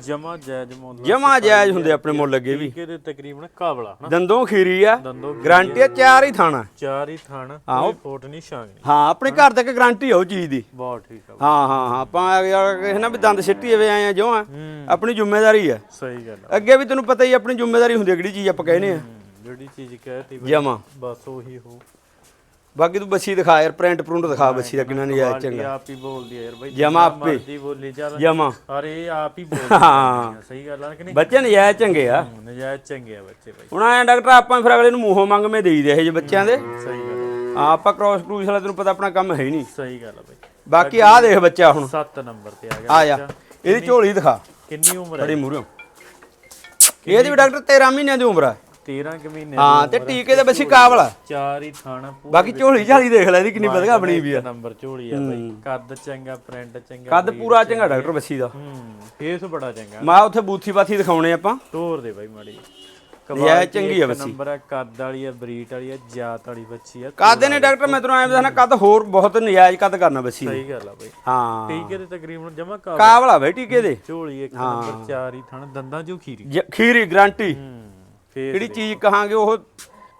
ਜਮਾ ਜਾਇਜ਼ ਮੁੱਲ ਜਮਾ ਜਾਇਜ਼ ਹੁੰਦੇ ਆਪਣੇ ਮੁੱਲ ਅੱਗੇ ਵੀ। ਟੀਕੇ ਦੇ ਤਕਰੀਬਨ ਕਾਬਲਾ ਹਨਾ ਦੰਦੋਂ ਖੀਰੀ ਆ ਦੰਦੋ ਗਾਰੰਟੀ ਆ ਚਾਰ ਹੀ ਥਾਣਾ। ਚਾਰ ਹੀ ਥਣ ਕੋਈ ਫੋਟ ਨਹੀਂ ਛਾਂਗ ਨਹੀਂ। ਹਾਂ ਆਪਣੇ ਘਰ ਤੱਕ ਗਾਰੰਟੀ ਆ ਉਹ ਚੀਜ਼ ਦੀ। ਬਹੁਤ ਠੀਕ ਆ। ਹਾਂ ਹਾਂ ਹਾਂ ਆਪਾਂ ਯਾਰ ਕਿਸੇ ਨਾ ਵੀ ਦੰਦ ਸਿੱਟੀ ਵੇ ਆਏ ਆ ਜੋ ਆ ਹੂੰ। ਆਪਣੀ ਜ਼ਿੰਮੇਵਾਰੀ ਆ। ਸਹੀ ਗੱਲ ਆ। ਅੱਗੇ ਵੀ ਤੈਨੂੰ ਪਤਾ ਹੀ ਆ ਆਪਣੀ ਜ਼ਿੰਮੇਵਾਰੀ ਹੁੰਦੀ ਆ ਕਿਹੜੀ ਚੀਜ਼ ਆਪਾਂ ਕਹਿੰਦੇ ਆ। ਹੂੰ, ਜਿਹੜੀ ਚੀਜ਼ ਕਹਿਤੀ ਬਈ ਜਮਾ। ਬਸ ਉਹੀ ਹੋ। ਬਾਕੀ ਤੂੰ ਬੱਸੀ ਦਿਖਾ ਯਾਰ ਪ੍ਰਿੰਟ ਪ੍ਰਿੰਟ ਦਿਖਾ ਬੱਸੀ ਦਾ ਕਿੰਨਾ ਨਜਾਇਜ਼ ਚੰਗਾ। ਆਪ ਹੀ ਬੋਲਦੀ ਆ ਯਾਰ ਬਈ ਜਮਾਂ ਜਿੰਨਾ ਆਪੇ। ਮਰਜ਼ੀ ਬੋਲੀ ਚੱਲ। ਜਮਾ। ਅਰੇ ਇਹ ਆਪ ਹੀ ਬੋਲਦੀ ਹਾਂ। ਆ, ਸਹੀ ਗੱਲ ਆ ਕਿ ਨਹੀਂ? ਬੱਚੇ ਨਜਾਇਜ਼ ਚੰਗੇ ਆ। ਹੂੰ, ਨਜਾਇਜ਼ ਚੰਗੇ ਆ ਬੱਚੇ ਬਈ। ਹੁਣ ਆਇਆ ਡਾਕਟਰ ਆਪਾਂ ਫਿਰ ਅਗਲੇ ਨੂੰ ਮੂੰਹੋਂ ਮੰਗ ਮੇ ਦੇਈ ਦੇ ਇਹ ਜੇ ਬੱਚਿਆਂ ਦੇ। ਸਹੀ ਗੱਲ ਆ, ਹਾਂ ਆਪਾਂ ਕ੍ਰੋਸ ਕਰੂਸ ਵਾਲਾ ਤੈਨੂੰ ਪਤਾ ਆਪਣਾ ਕੰਮ ਹੈ ਹੀ ਨਹੀਂ। ਸਹੀ ਗੱਲ ਆ ਬਈ। ਬਾਕੀ ਆਹ ਦੇਖ ਬੱਚਾ ਹੁਣ। 7 ਨੰਬਰ ਤੇ ਆ ਗਿਆ ਆ ਜਾ। ਇਹਦੀ ਝੋਲੀ ਦਿਖਾ। ਕਿੰਨੀ ਉਮਰ ਹੈ ਬੜੀ ਮੂਹਰੋਂ। ਇਹਦੀ ਵੀ ਡਾਕਟਰ 13 ਮਹੀਨਿਆਂ ਦੀ ਉਮਰ ਆ। 13 ਕਿ ਮਹੀਨੇ ਹਾਂ ਤੇ ਟੀਕੇ ਦੇ ਬੱਸੀ ਕਾਬਲ ਆ। ਚਾਰ ਹੀ ਥਾਣਾ ਪੂਰਾ ਬਾਕੀ ਝੋਲੀ ਝਾਲੀ ਦੇਖ ਲੈ ਇਹਦੀ ਕਿੰਨੀ ਵਧੀਆ ਬਣੀ ਵੀ ਆ। ਨੰਬਰ ਝੋਲੀ ਆ ਬਈ। ਕੱਦ ਚੰਗਾ ਪ੍ਰਿੰਟ ਚੰਗਾ ਕੱਦ ਪੂਰਾ ਚੰਗਾ ਡਾਕਟਰ ਬੱਸੀ ਦਾ। ਹੂੰ ਫੇਸ ਬੜਾ ਚੰਗਾ। ਮੈਂ ਉੱਥੇ ਬੂਥੀ ਬਾਥੀ ਦਿਖਾਉਣੇ ਆਪਾਂ। ਤੋਰ ਦੇ ਬਾਈ ਮਾੜੀ। ਇਹ ਚੰਗੀ ਆ ਬੱਚੀ। ਨੰਬਰ ਆ ਕੱਦ ਵਾਲੀ ਆ ਬਰੀਟ ਵਾਲੀ ਆ ਜਾਤ ਵਾਲੀ ਬੱਚੀ ਆ ਕਾਦੇ ਨੇ ਡਾਕਟਰ ਮੈਂ ਤੈਨੂੰ ਐਂ ਦੱਸਣਾ ਕੱਦ ਹੋਰ ਬਹੁਤ ਨਜਾਇਜ਼ ਕੱਦ ਕਰਨਾ ਬੱਸੀ ਨੇ। ਸਹੀ ਗੱਲ ਆ ਬਈ। ਹਾਂ। ਟੀਕੇ ਦੇ ਤਕਰੀਬਨ ਜਮਾ ਕਾ ਕਾਬਲਾ ਬਈ ਟੀਕੇ ਦੇ। ਝੋਲੀ ਇੱਕ ਨੰਬਰ ਚਾਰ ਹੀ ਥਣ ਦੰਦਾਂ ਚੋਂ ਖੀਰੀ। ਜ- ਖੀਰੀ ਗਾਰੰਟੀ। ਹੂੰ। ਜਿਹੜੀ ਚੀਜ਼ ਕਹਾਂਗੇ ਉਹ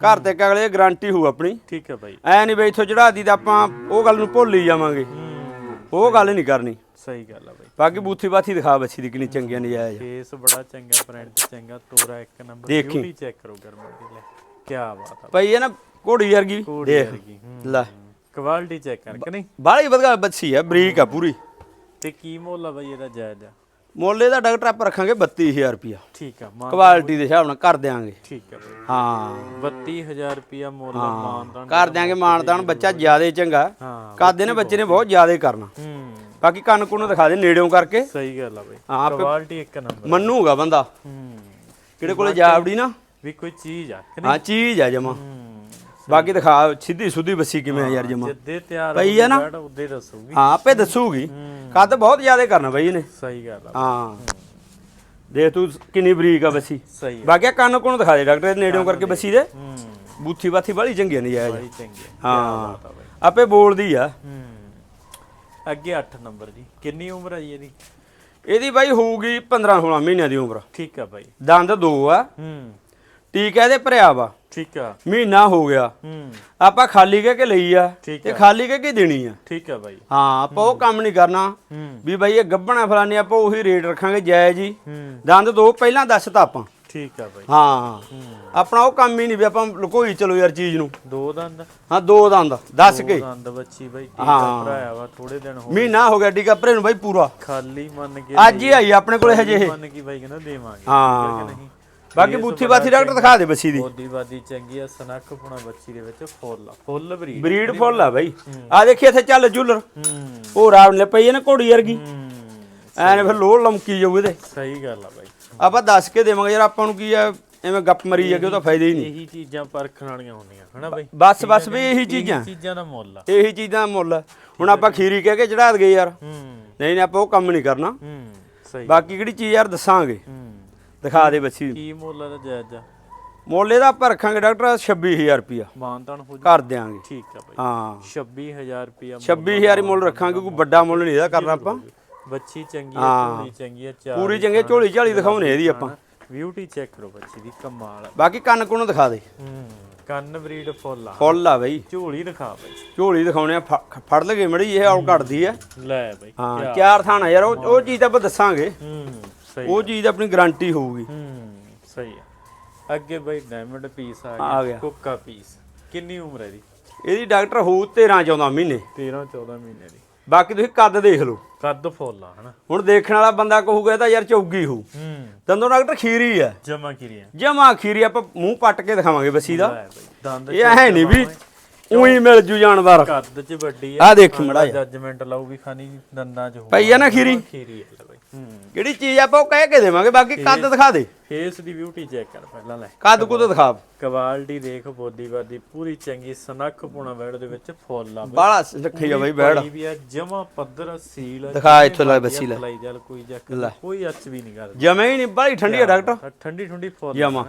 ਘਰ ਤੇ ਅਗਲੇ ਗਾਰੰਟੀ ਹੋਊ ਆਪਣੀ। ਠੀਕ ਆ ਬਾਈ। ਐ ਨਹੀਂ ਬਈ ਇੱਥੋਂ ਚੜਾ ਦੀ ਤਾਂ ਆਪਾਂ ਉਹ ਗੱਲ ਨੂੰ ਭੁੱਲ ਹੀ ਜਾਵਾਂਗੇ। ਹੂੰ। ਉਹ ਗੱਲ ਨਹੀਂ ਕਰਨੀ। ਸਹੀ ਗੱਲ ਆ ਬਾਈ। ਬਾਕੀ ਬੂਥੀ ਬਾਥੀ ਦਿਖਾ ਬੱਚੀ ਦੀ ਕਿੰਨੀ ਚੰਗੀਆਂ ਨਜਾਇਜ਼ ਫੇਸ ਬੜਾ ਚੰਗਾ ਪ੍ਰਿੰਟ ਚੰਗਾ ਤੋਰਾ ਇੱਕ ਨੰਬਰ। ਬਿਊਟੀ ਚੈੱਕ ਕਰੋ ਗਰਮਾ ਦੀ ਲੈ। ਕੀ ਬਾਤ ਆ। ਪਈ ਇਹ ਨਾ ਘੋੜੀ ਵਰਗੀ ਦੇਖ ਹੂੰ। ਲੈ। ਕੁਆਲਿਟੀ ਚੈੱਕ ਕਰ ਕਿ ਨਹੀਂ? ਬਾਹਲੀ ਵਧੀਆ ਬੱਚੀ ਆ ਬਰੀਕ ਆ ਪੂਰੀ। ਤੇ ਕੀ ਮੁੱਲ ਆ ਬਾਈ ਇਹਦਾ ਜਾਇਜ਼? ਆ ਮੁੱਲ ਇਹਦਾ ਡਾਕਟਰ ਆਪਾਂ ਰੱਖਾਂਗੇ 32000 ਰੁਪਿਆ ਠੀਕ ਆ ਮਾਨ ਕੁਆਲਿਟੀ ਦੇ ਹਿਸਾਬ ਨਾਲ ਕਰ ਦਿਆਂਗੇ। ਠੀਕ ਆ। ਹਾਂ। 32000 ਰੁਪਿਆ ਮੁੱਲ ਮਾਨਦਾਨ ਕਰ ਦਿਆਂਗੇ ਮਾਨਦਾਨ ਬੱਚਾ ਜਿਆਦੇ ਚੰਗਾ। ਹਾਂ ਕਾਦੇ ਨੇ ਬੱਚੇ ਨੇ ਬਹੁਤ। ਜਿਆਦੇ ਕਰਨਾ। ਹੂੰ। ਬਾਕੀ ਕੰਨ ਕੁੰਨ ਦਿਖਾ ਦੇ ਨੇੜਿਓਂ ਕਰਕੇ। ਸਹੀ ਗੱਲ ਆ ਬਾਈ। ਹਾਂ, ਕੁਆਲਿਟੀ ਇੱਕ ਨੰਬਰ ਮੰਨੂਗਾ ਬੰਦਾ। ਹੂੰ। ਕਿਹੜੇ ਕੋਲੇ ਜਾਵੜੀ ਨਾ। ਵੀ ਕੋਈ ਚੀਜ਼ ਆ ਹਾਂ ਚੀਜ਼ ਆ ਜਮਾ। ਹੂੰ। ਬਾਕੀ ਦਿਖਾ ਸਿੱਧੀ ਸੁੱਧੀ ਬੱਸੀ ਕਿਵੇਂ ਆ ਯਾਰ ਜਮਾ। ਜਿੱਦੇ ਤਿਆਰ ਪਈ ਆ ਨਾ? ਉਹਦੇ ਦੱਸੂਗੀ। ਹਾਂ ਆਪੇ ਦੱਸੂਗੀ। ਕੱਦ ਬਹੁਤ ਜਿਆਦੇ ਕਰਨਾ ਬਈ ਇਹਨੇ। ਸਹੀ ਗੱਲ ਆ। ਹਾਂ। ਦੇਖ ਤੂੰ ਕਿੰਨੀ ਬਰੀਕ ਆ ਬੱਸੀ। ਸਹੀ ਆ। ਬਾਕੀ ਕੰਨ ਕੁੰਨ ਦਿਖਾ ਦੇ ਡਾਕਟਰ ਨੇੜਿਓਂ ਕਰਕੇ ਬੱਸੀ ਦੇ। ਬੂਥੀ ਬਾਥੀ ਬਾਲੀ ਚੰਗੀ ਨਹੀਂ ਬਾਈ ਚੰਗੇ ਹਾਂ। ਆ ਆਪੇ ਬੋਲਦੀ ਆ। ਅੱਗੇ 8 ਨੰਬਰ ਜੀ। ਕਿੰਨੀ ਉਮਰ ਹੈ ਜੀ ਇਹਦੀ? ਇਹਦੀ ਬਾਈ ਹੋਊਗੀ 15 16 ਮਹੀਨਿਆਂ ਦੀ ਉਮਰ। ਠੀਕ ਆ ਬਾਈ। ਦੰਦ ਦੋ ਆ। ਹੂੰ। ਟੀਕਾ ਇਹਦੇ ਭਰਿਆ ਵਾ। ਠੀਕ ਆ। ਮਹੀਨਾ ਹੋ ਗਿਆ। ਹੂੰ। ਆਪਾਂ ਖਾਲੀ ਕਹਿ ਕੇ ਲਈ ਆ। ਠੀਕ ਤੇ ਖਾਲੀ ਕਹਿ ਕੇ ਦੇਣੀ ਆ। ਠੀਕ ਆ ਬਾਈ। ਹਾਂ ਆਪਾਂ ਉਹ ਕੰਮ ਨਹੀਂ ਕਰਨਾ। ਹੂੰ। ਵੀ ਬਾਈ ਇਹ ਗੱਬਣਾ ਫਲਾਨੀ ਆਪਾਂ ਉਹੀ ਰੇਟ ਰੱਖਾਂਗੇ ਜਾਇਜ਼ ਹੀ। ਹੂੰ। ਦੰਦ ਦੋ ਪਹਿਲਾਂ ਦੱਸਤਾ ਆਪਾਂ। ਠੀਕ ਆ ਬਾਈ। ਹਾਂ। ਹੂੰ। ਆਪਣਾ ਉਹ ਕੰਮ ਹੀ ਨਹੀਂ ਵੀ ਆਪਾਂ ਲੁਕੋਈ ਚਲੋ ਯਾਰ ਚੀਜ਼ ਨੂੰ। ਦੋ ਦੰਦ। ਹਾਂ ਦੋ ਦੰਦ ਦੱਸ ਦੋ ਕੇ। ਦੰਦ ਬੱਚੀ ਬਾਈ ਟੀਕਾ ਹਾਂ। ਭਰਾਇਆ ਵਾ ਥੋੜੇ ਦਿਨ ਹੋ ਮਹੀਨਾ ਹੋ ਗਿਆ ਟੀਕਾ ਭਰੇ ਨੂੰ ਬਾਈ ਪੂਰਾ। ਖਾਲੀ ਮੰਨ ਕੇ ਅੱਜ ਹੀ ਆਈ ਆਪਣੇ ਕੋਲੇ ਹਜੇ। ਇਹ ਮੰਨ ਕੇ ਬਾਈ ਕਹਿੰਦਾ ਦੇਵਾਂਗੇ। ਠੀਕ ਹੈ ਕਿ ਨਹੀਂ? ਬਾਕੀ ਬੂਥੀ ਬਾਥੀ ਡਾਕਟਰ ਦਿਖਾ ਦੇ ਬੱਸੀ ਦੀ। ਬੋਦੀ ਬਾਦੀ ਚੰਗੀ ਆ ਸਨੱਖ ਪੁਣਾ ਬੱਚੀ ਦੇ ਵਿੱਚ ਫੁੱਲ ਆ ਫੁੱਲ ਬਰੀਡ। ਬਰੀਡ ਫੁੱਲ ਆ ਬਾਈ। ਆ ਦੇਖੀ ਇੱਥੇ ਚੱਲ ਜੁਲਰ। ਉਹ ਰਾਵ ਨੇ ਪਈ ਹੈ ਨਾ ਘੋੜੀ ਵਰਗੀ। ਐਨੇ ਫਿਰ ਲੋੜ ਲਮਕੀ ਜਾਊ ਇਹਦੇ। ਸਹੀ ਗੱਲ ਆ ਬਾਈ। ਆਪਾਂ ਦੱਸ ਕੇ ਦੇਵਾਂਗੇ ਯਾਰ ਆਪਾਂ ਨੂੰ ਕੀ ਆ ਐਵੇਂ ਗੱਪ ਮਰੀ ਜਾਗੇ ਉਹਦਾ ਫਾਇਦਾ ਹੀ ਨਹੀਂ। ਇਹੀ ਚੀਜ਼ਾਂ ਪਰਖਣ ਵਾਲੀਆਂ ਹੁੰਦੀਆਂ ਹਨਾ ਬਾਈ? ਬਸ ਬਸ ਵੀ ਇਹੀ ਚੀਜ਼ਾਂ ਚੀਜ਼ਾਂ। ਦਾ ਮੁੱਲ ਆ। ਇਹੀ ਚੀਜ਼ਾਂ ਦਾ ਮੁੱਲ। ਹੁਣ ਆਪਾਂ ਖੀਰੀ ਕਹਿ ਕੇ ਚੜਾ ਦਗੇ ਯਾਰ। ਨਹੀਂ ਨਹੀਂ ਆਪਾਂ ਉਹ ਕੰਮ ਨਹੀਂ ਕਰਨਾ। ਬਾਕੀ ਕਿਹੜੀ ਚੀਜ਼ ਯਾਰ ਦੱਸਾਂਗੇ। ਦਿਖਾ ਦੇ ਬੱਚੀ। ਕੀ ਮੁੱਲ ਆ ਦਾ ਜਾਇਜ਼ ਆ? ਮੁੱਲ ਇਹਦਾ ਆਪਾਂ ਰੱਖਾਂਗੇ ਡਾਕਟਰ 26000 ਰੁਪਿਆ ਮਾਨਤਾਨ ਹੋ ਜੂ। ਕਰ ਦਿਆਂਗੇ। ਠੀਕ ਆ ਬਾਈ। ਹਾਂ। 26000 ਰੁਪਿਆ 26000 ਹੀ ਮੁੱਲ ਰੱਖਾਂਗੇ ਕੋਈ ਵੱਡਾ ਮੁੱਲ ਨਹੀਂ ਇਹਦਾ ਕਰਨਾ ਆਪਾਂ। ਬੱਚੀ ਚੰਗੀ ਆ ਝੋਲੀ ਚੰਗੀ ਆ ਚਾਰ ਪੂਰੀ ਚੰਗੇ ਝੋਲੀ ਝਾਲੀ ਦਿਖਾਉਣੇ ਇਹਦੀ ਆਪਾਂ। ਬਿਊਟੀ ਚੈੱਕ ਕਰੋ ਬੱਚੀ ਦੀ ਕਮਾਲ ਬਾਕੀ ਕੰਨ ਕੁੰਨ ਦਿਖਾ ਦੇ। ਹੂੰ ਕੰਨ ਬਰੀਡ ਫੁੱਲ ਆ। ਫੁੱਲ ਆ ਬਈ। ਝੋਲੀ ਦਿਖਾ ਬਾਈ। ਝੋਲੀ ਦਿਖਾਉਣੇ ਆ ਫੜ ਲਗੇ ਮੜੀ ਇਹ ਆਉ ਘਟਦੀ ਆ। ਲੈ ਬਾਈ ਹਾਂ ਚਾਰ ਥਾਣਾ ਯਾਰ ਉਹ ਉਹ ਚੀਜ਼ ਤਾਂ ਆਪਾਂ ਦੱਸਾਂਗੇ। ਹੂੰ। ਸਹੀ ਉਹ ਚੀਜ਼ ਆਪਣੀ ਗਾਰੰਟੀ ਹੋਊਗੀ। ਹੂੰ ਸਹੀ ਆ ਅੱਗੇ ਬਾਈ ਡਾਇਮੰਡ ਪੀਸ ਆ ਆ ਗਿਆ ਗਿਆ। ਕੋਕਾ ਪੀਸ ਕਿੰਨੀ ਉਮਰ ਹੈ ਦੀ ਇਹਦੀ ਡਾਕਟਰ ਹੋਊ 13 14 ਮਹੀਨੇ। 13 14 ਮਹੀਨੇ ਦੀ। ਬਾਕੀ ਤੁਸੀਂ ਕੱਦ ਦੇਖ ਲਓ। ਕੱਦ ਫੁੱਲ ਆ ਹਨਾ? ਹੁਣ ਦੇਖਣ ਵਾਲਾ ਬੰਦਾ ਕਹੂਗਾ ਇਹ ਤਾਂ ਯਾਰ ਚੌਗੀ ਹੋਊ। ਹੂੰ। ਦੰਦੋਂ ਡਾਕਟਰ ਖੀਰੀ ਆ ਜਮਾ ਕਿਰੀਆਂ ਜਮਾ ਖੀਰੀ ਆਪਾਂ ਮੂੰਹ ਪੱਟ ਕੇ ਦਿਖਾਵਾਂਗੇ ਬੱਸੀ ਦਾ। ਦੰਦ ਇਹ ਐ ਨਹੀਂ ਵੀ ਉਹੀ ਮਿਲ ਜੂ ਜਾਨਵਰ। ਕੱਦ ਚ ਵੱਡੀ ਆਹ ਦੇਖੀ ਮਾੜਾ ਜਿਹਾ। ਜੱਜਮੈਂਟ ਲਾਊਗੀ ਖਾਨੀ ਦੰਦਾਂ ਚ ਹੋਊ ਪਈ ਆ ਨਾ ਖੀਰੀ? ਖੀਰੀ ਹੈ ਲੈ ਬਾਈ। ਹੂੰ ਕਿਹੜੀ ਚੀਜ਼ ਆਪਾਂ ਉਹ ਕਹਿ ਕੇ ਦੇਵਾਂਗੇ ਬਾਕੀ ਕੱਦ ਦਿਖਾ ਦੇ। ਫੇਸ ਦੀ ਬਿਊਟੀ ਚੈੱਕ ਕਰ ਪਹਿਲਾਂ ਲੈ। ਕੱਦ ਕੁੱਦ ਦਿਖਾ। ਕੁਆਲਿਟੀ ਦੇਖ ਬੋਦੀਵਾਦੀ ਪੂਰੀ ਚੰਗੀ ਸਨੱਖ ਪੁਣਾ ਬੈੜ ਦੇ ਵਿੱਚ ਫੁੱਲ ਆ। ਬਾਲਾ ਰੱਖੀ ਆ ਬਈ ਬੈੜ ਭਾਈ ਵੀ ਆ ਜਮਾ ਪੱਧਰ ਸੀਲ ਦਿਖਾ ਇੱਥੋਂ ਲੈ ਬੱਸੀ ਲੈ। ਕੋਈ ਜੱਕ ਕੋਈ ਅੱਚ ਵੀ ਨਹੀਂ ਕਰਦਾ। ਜਮੇ ਹੀ ਨਹੀਂ ਬਾਲੀ ਠੰਡੀ ਆ ਡਾਕਟਰ। ਠੰਡੀ ਠੰਡੀ ਫੁੱਲ ਜਮਾਂ।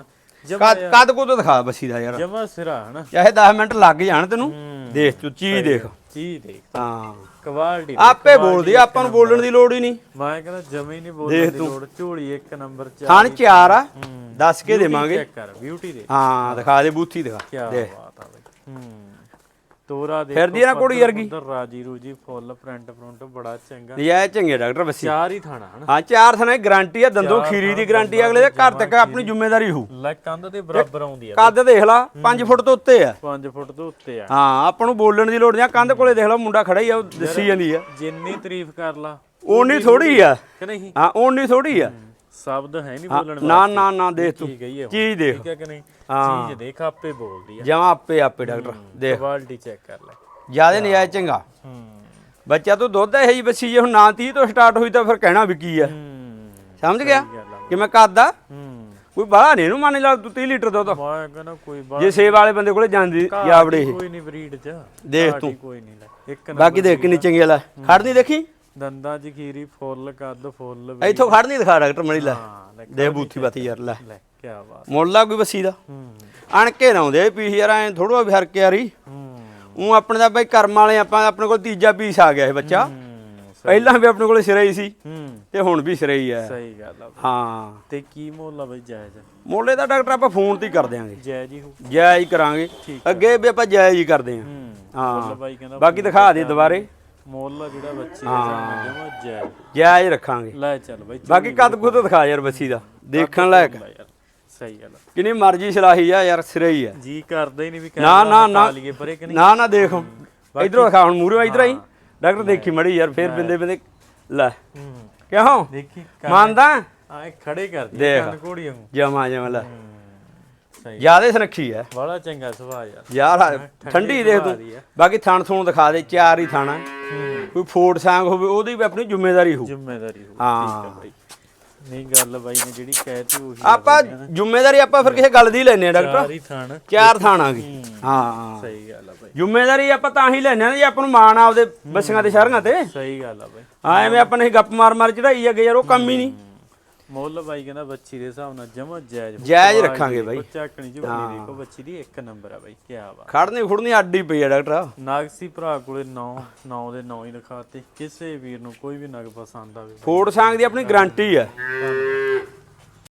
ਕੱਦ ਕੱਦ ਕੁੱਦ ਦਿਖਾ ਬੱਸੀ ਦਾ ਯਾਰ। ਜਮਾ ਸਿਰਾ ਹਨਾ। ਚਾਹੇ 10 ਮਿੰਟ ਲੱਗ ਜਾਣ ਤੈਨੂੰ। ਦੇਖ ਤੂੰ ਚੀਜ਼ ਦੇਖ। ਚੀਜ਼ ਦੇਖ। ਹਾਂ। ਕੁਆਲਿਟੀ ਆਪੇ ਬੋਲਦੀ ਆ, ਆਪਾਂ ਨੂੰ ਬੋਲਣ ਦੀ ਲੋੜ ਹੀ ਨਹੀਂ। ਮੈਂ ਕਹਿੰਦਾ ਜਮੇ ਨਹੀਂ ਬੋਲਣ ਦੀ ਲੋੜ ਝੋਲੀ ਇੱਕ ਨੰਬਰ ਚ ਥਾਣ ਚਾਰ ਆ ਦੱਸ ਕੇ ਦੇਵਾਂਗੇ। ਚੈੱਕ ਕਰ ਬਿਊਟੀ ਦੇ। ਹਾਂ ਦਿਖਾ ਦੇ ਬੂਥੀ ਦਿਖਾ। ਕੀ ਬਾਤ ਆ ਬਈ। ਹੂੰ। ਤੋਰਾ ਦੇ ਫਿਰਦੀ ਆ ਨਾ ਕੁੜੀ ਵਰਗੀ। ਰਾਜੀ ਰੂਜੀ ਫੁੱਲ ਪ੍ਰਿੰਟ ਪ੍ਰਿੰਟ ਬੜਾ ਚੰਗਾ। ਨਜਾਇਜ਼ ਚੰਗੇ ਡਾਕਟਰ ਬੱਸੀ ਚਾਰ ਹੀ ਥਾਣਾ ਹਨਾ? ਹਾਂ ਚਾਰ ਥਾਣੇ ਗਾਰੰਟੀ ਆ ਦੰਦੋਂ ਖੀਰੀ ਦੀ ਗਾਰੰਟੀ ਅਗਲੇ ਦੇ ਘਰ ਤੱਕ ਆਪਣੀ ਜ਼ਿੰਮੇਵਾਰੀ ਹੋਊ। ਲੈ ਕੰਧ ਦੇ ਬਰਾਬਰ ਆਉਂਦੀ ਆ। ਕੱਦ ਦੇਖ ਲਾ 5 ਫੁੱਟ ਤੋਂ ਉੱਤੇ ਆ। 5 ਫੁੱਟ ਤੋਂ ਉੱਤੇ ਆ। ਹਾਂ ਆਪਾਂ ਨੂੰ ਬੋਲਣ ਦੀ ਲੋੜ ਨਹੀਂ ਆ, ਕੰਧ ਕੋਲੇ ਦੇਖ ਲਓ ਮੁੰਡਾ ਖੜਾ ਹੀ ਆ ਉਹ ਦੱਸੀ ਜਾਂਦੀ ਆ। ਜਿੰਨੀ ਤਾਰੀਫ ਕਰ ਲਾ ਓਨੀ ਥੋੜੀ ਆ। ਕਿ ਨਹੀਂ? ਹਾਂ ਓਨੀ ਥੋੜੀ ਆ। ਸ਼ਬਦ ਹੈ ਨਹੀਂ ਬੋਲਣ ਨਾ ਨਾ ਨਾ ਦੇਖ ਤੂੰ। ਠੀਕ ਚੀਜ਼ ਦੇਖ। ਠੀਕ ਹੈ ਕਿ ਨਹੀਂ? ਹਾਂ। ਚੀਜ਼ ਦੇਖ ਆਪੇ ਬੋਲਦੀ ਆ। ਜਮਾ ਆਪੇ ਆਪੇ ਡਾਕਟਰ ਦੇਖ। ਕੁਆਲਿਟੀ ਚੈੱਕ ਕਰ ਲੈ। ਜਿਆਦੇ ਨਜਾਇਜ਼ ਚੰਗਾ। ਹੂੰ। ਬੱਚਾ ਤੂੰ ਦੁੱਧ ਇਹ ਜੀ ਬੱਸੀ ਜੇ ਹੁਣ ਨਾ 30 ਤੋਂ ਸਟਾਰਟ ਹੋਈ ਤਾਂ ਫਿਰ ਕਹਿਣਾ ਵੀ ਕੀ ਆ। ਹੂੰ। ਸਮਝ ਗਿਆ? ਬਈ। ਕਿਵੇਂ ਕਰਦਾ ਹੂੰ। ਕੋਈ ਬਾਹਲਾ ਨਹੀਂ ਇਹਨੂੰ ਮੰਨ ਲਾ ਤੂੰ 30 ਲੀਟਰ ਦੁੱਧ। ਮੈਂ ਕਹਿੰਦਾ ਕੋਈ ਬਾਤ ਜੇ ਸੇਵ ਵਾਲੇ ਬੰਦੇ ਕੋਲੇ ਜਾਂਦੀ ਜਾਵੜੇ ਇਹ। ਕੋਈ ਨਹੀਂ ਬਰੀਡ ਚ। ਦੇਖ ਹੀ ਤੂੰ। ਕੋਈ ਨਹੀਂ ਲੈ। ਇੱਕ ਬਾਕੀ ਦੇਖ ਕਿੰਨੀ ਚੰਗੀ ਵਾਲਾ ਖੜਨੀ ਦੇਖੀ? ਦੰਦਾਂ ਚ ਖੀਰੀ ਫੁੱਲ ਕੱਦ ਫੁੱਲ ਵੀ। ਇੱਥੋਂ ਖੜਨੀ ਦਿਖਾ ਡਾਕਟਰ ਮਣੀ ਲੈ। ਹਾਂ ਲੈ ਦੇ ਬੂਥੀ ਬਾਤੀ ਯਾਰ ਲੈ। ਲੈ ਕੀ ਬਾਤ। ਮੁੱਲ ਲਾ ਕੋਈ ਬੱਸੀ ਦਾ। ਹੂੰ। ਅਣ ਕੇ ਨਾ ਆਉਂਦੇ ਪੀਸ ਯਾਰ ਐ ਥੋੜਾ ਵੀ ਹਰਕੇ ਯਾਰੀ ਹੂੰ। ਉਹ ਆਪਣੇ ਦਾ ਬਈ ਕਰਮ ਵਾਲੇ ਆਪਾਂ ਆਪਣੇ ਕੋਲ ਤੀਜਾ ਪੀਸ ਆ ਗਿਆ ਇਹ ਬੱਚਾ। ਹੂੰ ਪਹਿਲਾਂ ਵੀ ਆਪਣੇ ਕੋਲੇ ਸਿਰੇ ਹੀ ਸੀ ਹੂੰ। ਤੇ ਹੁਣ ਵੀ ਸਿਰੇ ਹੀ ਹੈ ਸਹੀ ਗੱਲ ਆ। ਹਾਂ। ਤੇ ਕੀ ਮੁੱਲ ਆ ਬਈ ਜਾਇਜ਼? ਮੋਲੇ ਦਾ ਡਾਕਟਰ ਆਪਾਂ ਫੋਨ ਤੇ ਹੀ ਕਰ ਦਿਆਂਗੇ। ਜਾਇਜ਼ ਹੀ ਹੋ ਜਾਇਜ਼ ਹੀ ਕਰਾਂਗੇ। ਠੀਕ ਅੱਗੇ ਵੀ ਆਪਾਂ ਜਾਇਜ਼ ਹੀ ਕਰਦੇ ਆਂ। ਹੂੰ। ਹਾਂ। ਮੁੱਲ ਬਾਈ ਕਹਿੰਦਾ ਬਾਕੀ ਦਿਖਾ ਦੇ ਦੁਬਾਰੇ। ਮੁੱਲ ਆ ਜਿਹੜਾ ਬੱਚੇ ਦੇ ਸਾਹਮਣੇ ਜਮਾ ਜਾਇਜ਼ ਰੱਖਾਂਗੇ। ਲੈ ਚੱਲ ਬਈ ਬਾਕੀ ਕੱਦ ਕੁੱਦ ਦਿਖਾ ਯਾਰ ਬੱਸੀ ਦਾ ਦੇਖਣ ਲਾਇਕ। ਲੈ ਯਾਰ ਸਹੀ ਗੱਲ ਆ। ਕਿੰਨੀ ਮਰਜ਼ੀ ਸਲਾਹੀ ਆ ਯਾਰ ਸਿਰੇ ਹੀ ਆ। ਜੀ ਕਰਦਾ ਹੀ ਨਹੀਂ ਵੀ ਨਾ ਨਾ ਨਾ। ਨਾ ਨਾ ਦੇਖ। ਇਧਰੋਂ ਦਿਖਾ ਹੁਣ ਮੂਰੇ ਇਧਰ ਆਈ ਡਾਕਟਰ ਦੇਖੀ ਮੜੀ ਯਾਰ ਫੇਰ ਬਿੰਦੇ ਬਿੰਦੇ। ਲੈ। ਕਿਉਂ? ਦੇਖੀ ਮੰਨਦਾ? ਆਏ ਖੜੇ ਕਰਦੀ ਦੇਖ। ਕੰਨ ਵਾਂਗੂ। ਜਮਾ ਜਮਾ ਲੈ। ਜਿਆਦੇ ਸੁਨੱਖੀ ਐ। ਬੜਾ ਚੰਗਾ ਸੁਭਾਅ ਯਾਰ। ਯਾਰ ਠੰਡੀ ਦੇਖ ਤੂੰ। ਬਾਕੀ ਥਣ ਥੂਣ ਦਿਖਾ ਦੇ ਚਾਰ ਹੀ ਥਾਣਾ ਹੂੰ। ਕੋਈ ਫੋੜ ਸਾਂਗ ਹੋਵੇ ਉਹਦੀ ਵੀ ਆਪਣੀ ਜ਼ਿੰਮੇਵਾਰੀ ਹੋ ਜ਼ਿੰਮੇਵਾਰੀ ਹੋ। ਹਾਂ। ਨਹੀਂ ਗੱਲ ਬਾਈ ਨੇ ਜਿਹੜੀ ਕਹਿਤੀ ਉਹੀ ਆਪਾਂ ਜ਼ਿੰਮੇਵਾਰੀ ਆਪਾਂ ਫਿਰ ਕਿਸੇ ਗੱਲ ਦੀ ਲੈਨੇ ਆ ਡਾਕਟਰ ਚਾਰੀ ਥਾਣ। ਚਾਰ ਥਾਣਾ ਗਈ। ਹਾਂ। ਸਹੀ ਗੱਲ ਆ ਬਾਈ। ਜ਼ਿੰਮੇਵਾਰੀ ਆਪਾਂ ਤਾਂ ਹੀ ਲੈਨੇ ਆ ਜੇ ਆਪਾਂ ਨੂੰ ਮਾਣ ਆ ਆਪਦੇ ਬੱਸੀਆਂ ਤੇ ਸ਼ਹਿਰਾਂ ਤੇ। ਸਹੀ ਗੱਲ ਆ ਬਾਈ। ਹਾਂ ਐਵੇਂ ਆਪਾਂ ਨੇ ਗੱਪ ਮਾਰ ਮਾਰ ਚੜਾਈ ਅੱਗੇ ਯਾਰ ਉਹ ਕੰਮ ਹੀ ਨਹੀਂ। ਮੁੱਲ ਬਾਈ ਕਹਿੰਦਾ ਬੱਚੀ ਦੇ ਹਿਸਾਬ ਨਾਲ ਜਮਾ ਜਾਇਜ਼। ਜਾਇਜ਼ ਰੱਖਾਂਗੇ ਬਾਈ। ਚੱਕਣੀ ਝੋਲੀ ਦੇਖੋ ਬੱਚੀ ਦੀ ਇੱਕ ਨੰਬਰ ਆ ਬਾਈ ਕੀ ਬਾਤ। ਖੜਨੀ ਖੁੜਨੀ ਅੱਡ ਹੀ ਪਈ ਆ ਡਾਕਟਰ ਨਾਗਸੀ ਭਰਾ ਕੋਲੇ 9 9 ਦੇ 9 ਹੀ ਲਿਖਾਤੇ ਕਿਸੇ ਵੀਰ ਨੂੰ ਕੋਈ ਵੀ ਨਗ ਪਸੰਦ ਆਵੇ। ਫੋੜ ਸਾਂਗ ਦੀ ਆਪਣੀ ਗਾਰੰਟੀ ਆ।